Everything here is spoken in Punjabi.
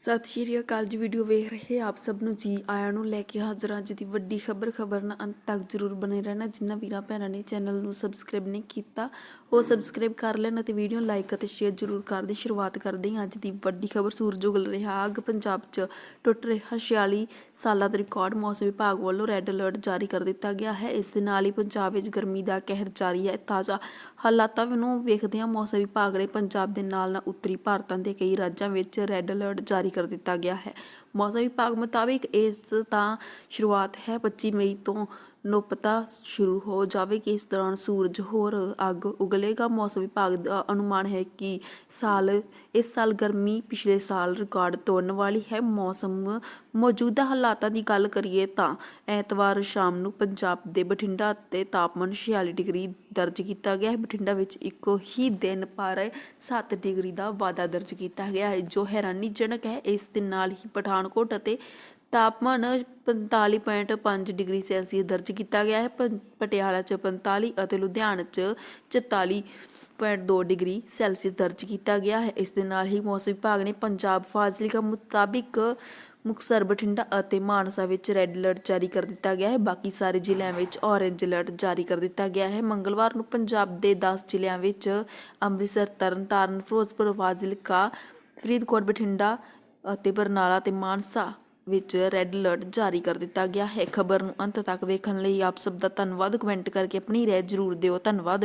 ਸਤਿ ਸ਼੍ਰੀ ਅਕਾਲ ਜੀ ਵੀਡੀਓ ਵੇਖ ਰਹੇ ਆਪ ਸਭ ਨੂੰ। ਜੀ ਆਇਆਂ ਨੂੰ ਲੈ ਕੇ ਹਾਜ਼ਰ ਅੱਜ ਦੀ ਵੱਡੀ ਖਬਰ। ਖਬਰ ਨਾਲ ਅੰਤ ਤੱਕ ਜਰੂਰ ਬਣੇ ਰਹਿਣਾ। ਜਿਨ੍ਹਾਂ ਵੀਰਾਂ ਭੈਣਾਂ ਨੇ ਚੈਨਲ ਨੂੰ ਸਬਸਕ੍ਰਾਈਬ ਨਹੀਂ ਕੀਤਾ, ਉਹ ਸਬਸਕ੍ਰਾਈਬ ਕਰ ਲੈਣ ਅਤੇ ਵੀਡੀਓ ਲਾਈਕ ਅਤੇ ਸ਼ੇਅਰ ਜਰੂਰ ਕਰ ਦੇਣ ਸ਼ੁਰੂਆਤ ਕਰਦੇ ਹਾਂ। ਅੱਜ ਦੀ ਵੱਡੀ ਖਬਰ ਸੂਰਜ ਉਗਲ ਰਿਹਾ। ਅੱਗ ਪੰਜਾਬ 'ਚ ਟੁੱਟ ਰਿਹਾ। 46 ਸਾਲਾਂ ਦਾ ਰਿਕਾਰਡ ਮੌਸਮ ਵਿਭਾਗ ਵੱਲੋਂ ਰੈੱਡ ਅਲਰਟ ਜਾਰੀ ਕਰ ਦਿੱਤਾ ਗਿਆ ਹੈ। ਇਸ ਦੇ ਨਾਲ ਹੀ ਪੰਜਾਬ ਵਿੱਚ ਗਰਮੀ ਦਾ ਕਹਿਰ ਜਾਰੀ ਹੈ। ਤਾਜ਼ਾ ਹਾਲਾਤਾਂ ਨੂੰ ਵੇਖਦਿਆਂ ਮੌਸਮ ਵਿਭਾਗ ਨੇ ਪੰਜਾਬ ਦੇ ਨਾਲ ਨਾਲ ਉੱਤਰੀ ਭਾਰਤਾਂ ਦੇ ਕਈ ਰਾਜਾਂ ਵਿੱਚ ਰੈੱਡ ਅਲਰਟ ਜਾਰੀ ਕਰ ਦਿੱਤਾ ਗਿਆ ਹੈ। ਮੌਸਮ ਵਿਭਾਗ ਮੁਤਾਬਿਕ ਇਸ ਤਾਂ ਸ਼ੁਰੂਆਤ ਹੈ 25 ਮਈ ਤੋਂ ਨੁਪਤਾ ਸ਼ੁਰੂ ਹੋ ਜਾਵੇਗੀ ਇਸ ਦੌਰਾਨ ਸੂਰਜ ਹੋਰ ਅੱਗ ਉਗਲੇਗਾ। ਮੌਸਮ ਵਿਭਾਗ ਦਾ ਅਨੁਮਾਨ ਹੈ ਕਿ ਸਾਲ, ਇਸ ਸਾਲ ਗਰਮੀ ਪਿਛਲੇ ਸਾਲ ਰਿਕਾਰਡ ਤੋੜਨ ਵਾਲੀ ਹੈ। ਮੌਸਮ ਮੌਜੂਦਾ ਹਾਲਾਤਾਂ ਦੀ ਗੱਲ ਕਰੀਏ ਤਾਂ ਐਤਵਾਰ ਸ਼ਾਮ ਨੂੰ ਪੰਜਾਬ ਦੇ ਬਠਿੰਡਾ ਤੇ ਤਾਪਮਾਨ 46 ਡਿਗਰੀ ਦਰਜ ਕੀਤਾ ਗਿਆ ਹੈ। ਬਠਿੰਡਾ ਵਿੱਚ ਇੱਕੋ ਹੀ ਦਿਨ ਪਰ 7 ਡਿਗਰੀ ਦਾ ਵਾਧਾ ਦਰਜ ਕੀਤਾ ਗਿਆ ਹੈ। ਜੋ ਹੈਰਾਨੀਜਨਕ ਹੈ, ਇਸ ਦੇ ਨਾਲ ਹੀ ਪਠਾਨਕੋਟ ਅਤੇ ਤਾਪਮਾਨ 45.5 ਡਿਗਰੀ ਸੈਲਸੀਅਸ ਦਰਜ ਕੀਤਾ ਗਿਆ ਹੈ। ਪੰ, ਪਟਿਆਲਾ 'ਚ 45 ਅਤੇ ਲੁਧਿਆਣਾ 'ਚ 44.2 ਡਿਗਰੀ ਸੈਲਸੀਅਸ ਦਰਜ ਕੀਤਾ ਗਿਆ ਹੈ। ਇਸ ਦੇ ਨਾਲ ਹੀ ਮੌਸਮ ਵਿਭਾਗ ਨੇ ਪੰਜਾਬ ਫਾਜ਼ਿਲਕਾ ਮੁਤਾਬਿਕ ਮੁਕਤਸਰ, ਬਠਿੰਡਾ ਅਤੇ ਮਾਨਸਾ ਵਿੱਚ ਰੈੱਡ ਅਲਰਟ ਜਾਰੀ ਕਰ ਦਿੱਤਾ ਗਿਆ ਹੈ। ਬਾਕੀ ਸਾਰੇ ਜ਼ਿਲ੍ਹਿਆਂ ਵਿੱਚ ਔਰੇਂਜ ਅਲਰਟ ਜਾਰੀ ਕਰ ਦਿੱਤਾ ਗਿਆ ਹੈ। ਮੰਗਲਵਾਰ ਨੂੰ ਪੰਜਾਬ ਦੇ 10 ਜ਼ਿਲ੍ਹਿਆਂ ਵਿੱਚ ਅੰਮ੍ਰਿਤਸਰ, ਤਰਨਤਾਰਨ, ਫਿਰੋਜ਼ਪੁਰ, ਫਾਜ਼ਿਲਕਾ, ਫਰੀਦਕੋਟ, ਬਠਿੰਡਾ ਅਤੇ ਬਰਨਾਲਾ ਤੇ ਮਾਨਸਾ ਵਿੱਚ ਰੈੱਡ ਅਲਰਟ ਜਾਰੀ ਕਰ ਦਿੱਤਾ ਗਿਆ ਹੈ। ਖਬਰ ਨੂੰ ਅੰਤ ਤੱਕ ਵੇਖਣ ਲਈ ਆਪ ਸਭ ਦਾ ਧੰਨਵਾਦ। ਕਮੈਂਟ ਕਰਕੇ ਆਪਣੀ ਰਾਏ ਜ਼ਰੂਰ ਦਿਓ। ਧੰਨਵਾਦ।